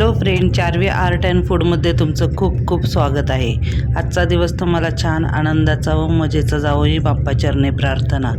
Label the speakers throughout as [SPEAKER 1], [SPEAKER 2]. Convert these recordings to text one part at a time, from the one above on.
[SPEAKER 1] duelo hello friend Charvi art and फूडमध्ये तुमचं खूप खूप स्वागत आहे. आजचा दिवस तुम्हाला छान आनंदाचा व मजेचा जावो ही बाप्पा चरणे प्रार्थना.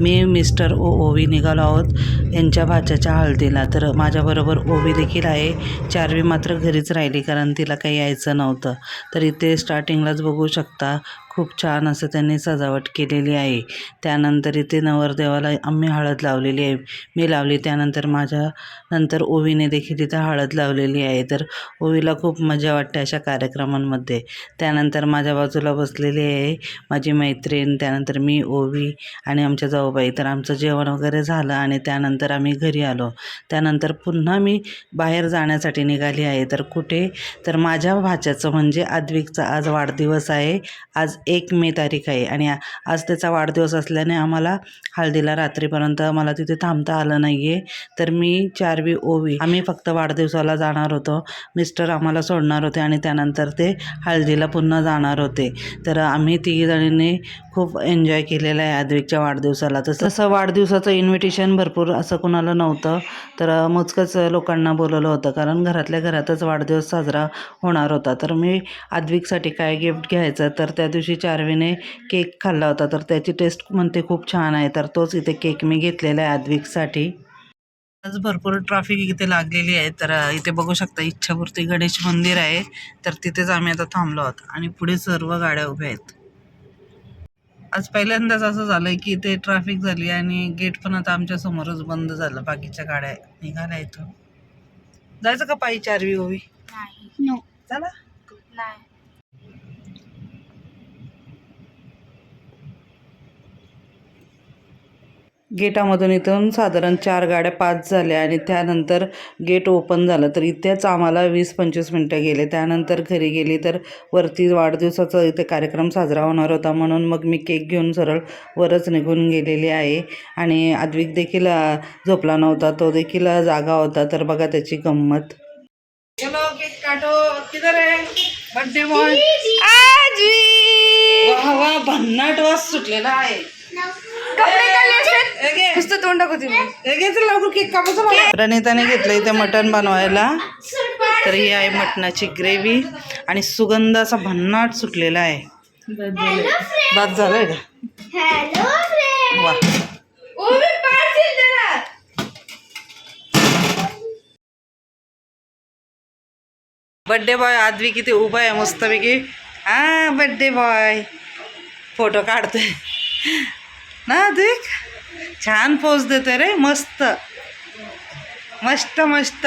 [SPEAKER 1] मी मिस्टर ओ ओवी निघालो आहोत. यांच्या भाच्याच्या हळदीला. तर माझ्याबरोबर ओवी देखील आहे. चारवी मात्र घरीच राहिली कारण तिला काही यायचं नव्हतं. तर इथे स्टार्टिंगलाच बघू शकता. खूप छान असं त्यांनी सजावट केलेली आहे. त्यानंतर इथे नवरदेवाला आम्ही हळद लावलेली आहे. मी लावली. त्यानंतर माझ्या नंतर ओवीने देखील इथं हळद लावलेली आहे. तर ओवीला खूप मजा वाटते अशा कार्यक्रमांमध्ये. त्यानंतर माझ्या बाजूला बसलेली आहे माझी मैत्रीण. त्यानंतर मी ओवी आणि आमच्या जाऊबाई. तर आमचं जेवण वगैरे झालं आणि त्यानंतर आम्ही घरी आलो. त्यानंतर पुन्हा मी बाहेर जाण्यासाठी निघाली आहे. तर कुठे? तर माझ्या भाच्याचं म्हणजे आद्विकचा आज वाढदिवस आहे. आज एक मे तारीख आहे आणि आज त्याचा वाढदिवस असल्याने आम्हाला हळदीला रात्रीपर्यंत मला तिथे थांबता आलं नाही आहे तर मी चारवी ओवी आम्ही फक्त वाढदिवसाला जाणार होतो. मिस्टर आम्हाला सोडणार होते आणि त्यानंतर ते हळदीला पुन्हा जाणार होते. तर आम्ही तिघीजणींनी खूप एन्जॉय केलेलं आहे आद्विकच्या वाढदिवसाला. तर तसं वाढदिवसाचं इन्व्हिटेशन भरपूर असं कुणाला नव्हतं. तर मोजकंच लोकांना बोलवलं होतं. कारण घरातल्या घरातच वाढदिवस साजरा होणार होता. तर मी आद्विकसाठी काय गिफ्ट घ्यायचं? तर त्या दिवशी चारवीने केक खाल्ला होता. तर त्याची टेस्ट म्हणते खूप छान आहे. तर तोच इथे केक मी घेतलेला आहे आद्विकसाठी. आज भरपूर ट्रॅफिक इथे लागलेली आहे. तर इथे बघू शकता इच्छापूर्ती गणेश मंदिर आहे. तर तिथेच आम्ही आता थांबलो आहोत आणि पुढे सर्व गाड्या उभ्या आहेत. आज पहिल्यांदाच असं झालंय की इथे ट्रॅफिक झाली आणि गेट पण आता आमच्या समोरच बंद झालं. बाकीच्या गाड्या निघाल्या इथून. जायचं का पायी चारवी ओवी चला. गेटामधून इथून साधारण चार गाड्या पाच झाल्या आणि त्यानंतर गेट ओपन झालं. तर इथेच आम्हाला वीस पंचवीस मिनटं गेले. त्यानंतर घरी गेली तर वरती वाढदिवसाचा इथे कार्यक्रम साजरा होणार होता. म्हणून मग मी केक घेऊन सरळ वरच निघून गेलेली आहे. आणि आद्विक देखील झोपला नव्हता. तो देखील जागा होता. तर बघा त्याची गंमत. चलो केक काटो किधर आहे? बर्थडे बॉय वा वा भन्नाट वास सुटलेला आहे.
[SPEAKER 2] कपडे काढले नुसतं तोंड दाखवते मी
[SPEAKER 1] प्रणिताने घेतलं इथे मटण बनवायला. तर ही आहे मटणाची ग्रेव्ही. आणि सुगंध असा भन्नाट सुटलेला आहे. बाद झालाय का? वा. बड्डे बॉय आदवी किती उभा आहे मस्तपैकी. हा बड्डे बॉय. फोटो काढतोय. ना देख. छान पोज देतोय रे मस्त. मस्त मस्त.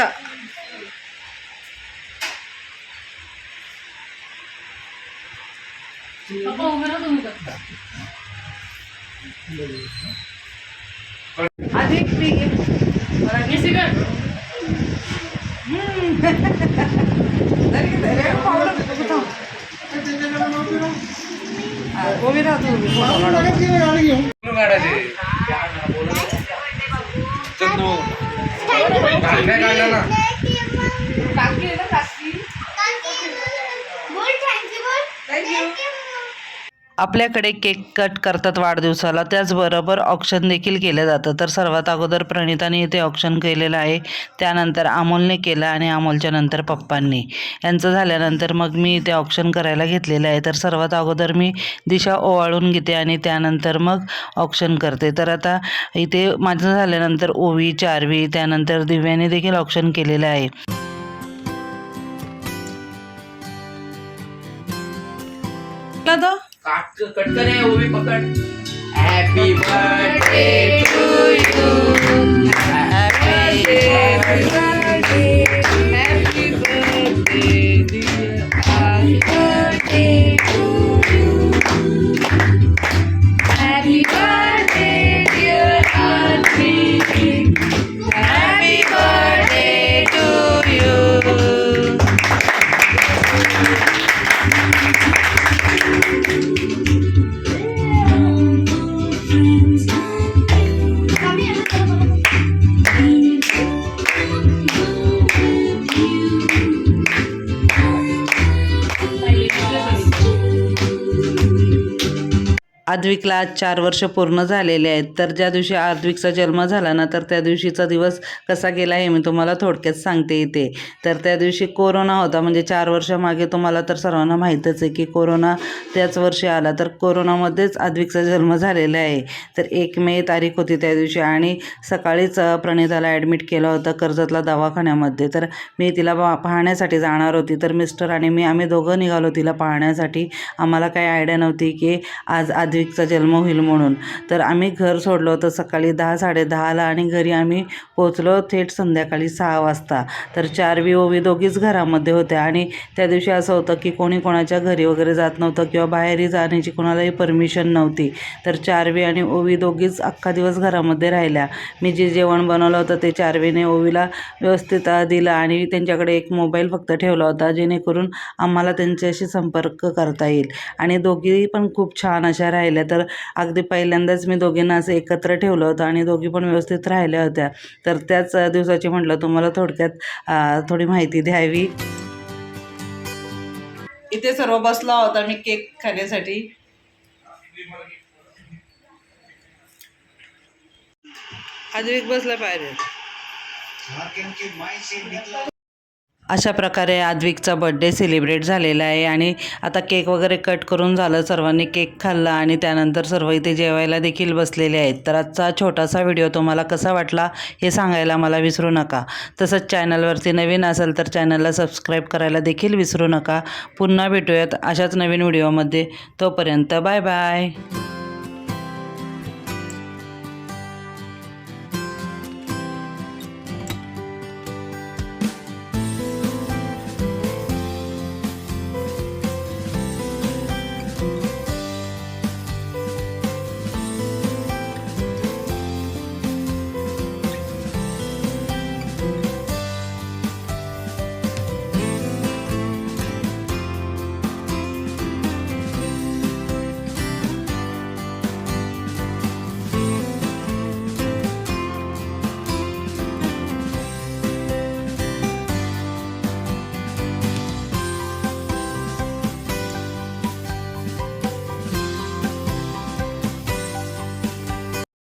[SPEAKER 1] अधिक ठीक आहे मला किसी का उभी राहतो उभी फोटो काढा. आपल्याकडे केक कट करतात वाढदिवसाला. त्याचबरोबर ऑप्शन देखील केलं जातं. तर सर्वात अगोदर प्रणिताने इथे ऑप्शन केलेलं आहे. त्यानंतर अमोलने केलं आणि अमोलच्या नंतर पप्पांनी. यांचं झाल्यानंतर मग मी इथे ऑप्शन करायला घेतलेलं आहे. तर सर्वात अगोदर मी दिशा ओवाळून घेते आणि त्यानंतर मग ऑप्शन करते. तर आता इथे माझं झाल्यानंतर ओवी चारवी त्यानंतर दिव्याने देखील ऑप्शन केलेलं आहे.
[SPEAKER 3] काट कट करे वो भी पकड़. हैप्पी बर्थडे
[SPEAKER 1] आद्विकला आज चार वर्ष पूर्ण झालेले आहेत. तर ज्या दिवशी आद्विकचा जन्म झाला ना तर त्या दिवशीचा दिवस कसा गेला हे मी तुम्हाला थोडक्यात सांगते इथे. तर त्या दिवशी कोरोना होता म्हणजे चार वर्षामागे तुम्हाला तर सर्वांना माहीतच आहे की कोरोना त्याच वर्षी आला. तर कोरोनामध्येच आद्विकचा जन्म झालेला आहे. तर एक मे तारीख होती त्या दिवशी आणि सकाळीच प्रणिताला ॲडमिट केलं होतं कर्जतला दवाखान्यामध्ये. तर मी तिला पा पाहण्यासाठी जाणार होती. तर मिस्टर आणि मी आम्ही दोघं निघालो तिला पाहण्यासाठी. आम्हाला काही आयडिया नव्हती की आज आद्विकचा जन्म होईल म्हणून. तर आम्ही घर सोडलं होतं सकाळी दहा साडेदहाला आणि घरी आम्ही पोचलो थेट संध्याकाळी सहा वाजता. तर चार वी ओवी दोघीच घरामध्ये होत्या आणि त्या दिवशी असं होतं की कोणी कोणाच्या घरी वगैरे जात नव्हतं किंवा बाहेरही जाण्याची कोणालाही परमिशन नव्हती. तर चारवी आणि ओवी दोघीच अख्खा दिवस घरामध्ये राहिल्या. मी जे जेवण बनवलं होतं ते चारवीने ओवीला व्यवस्थित दिलं आणि त्यांच्याकडे एक मोबाईल फक्त ठेवला होता जेणेकरून आम्हाला त्यांच्याशी संपर्क करता येईल. आणि दोघी पण खूप छान अशा राहिल्या. तर अगदी पहिल्यांदाच मी दोघींना असं एकत्र ठेवलं होतं आणि दोघी पण व्यवस्थित राहिल्या होत्या. तर त्याच दिवसाची म्हटलं तुम्हाला थोडक्यात थोडी माहिती द्यावी. इथे सर्व बसला होता मी केक खाण्यासाठी. आद्विक बसला पाहिजे अशा प्रकारे आद्विकचा बड्डे सेलिब्रेट झालेला आहे आणि आता केक वगैरे कट करून झालं सर्वांनी केक खाल्ला आणि त्यानंतर सर्व इथे जेवायला देखील बसलेले आहेत. तर आजचा छोटासा व्हिडिओ तुम्हाला कसा वाटला हे सांगायला मला विसरू नका. तसंच चॅनलवरती नवीन असेल तर चॅनलला सबस्क्राईब करायला देखील विसरू नका. पुन्हा भेटूयात अशाच नवीन व्हिडिओमध्ये तोपर्यंत बाय बाय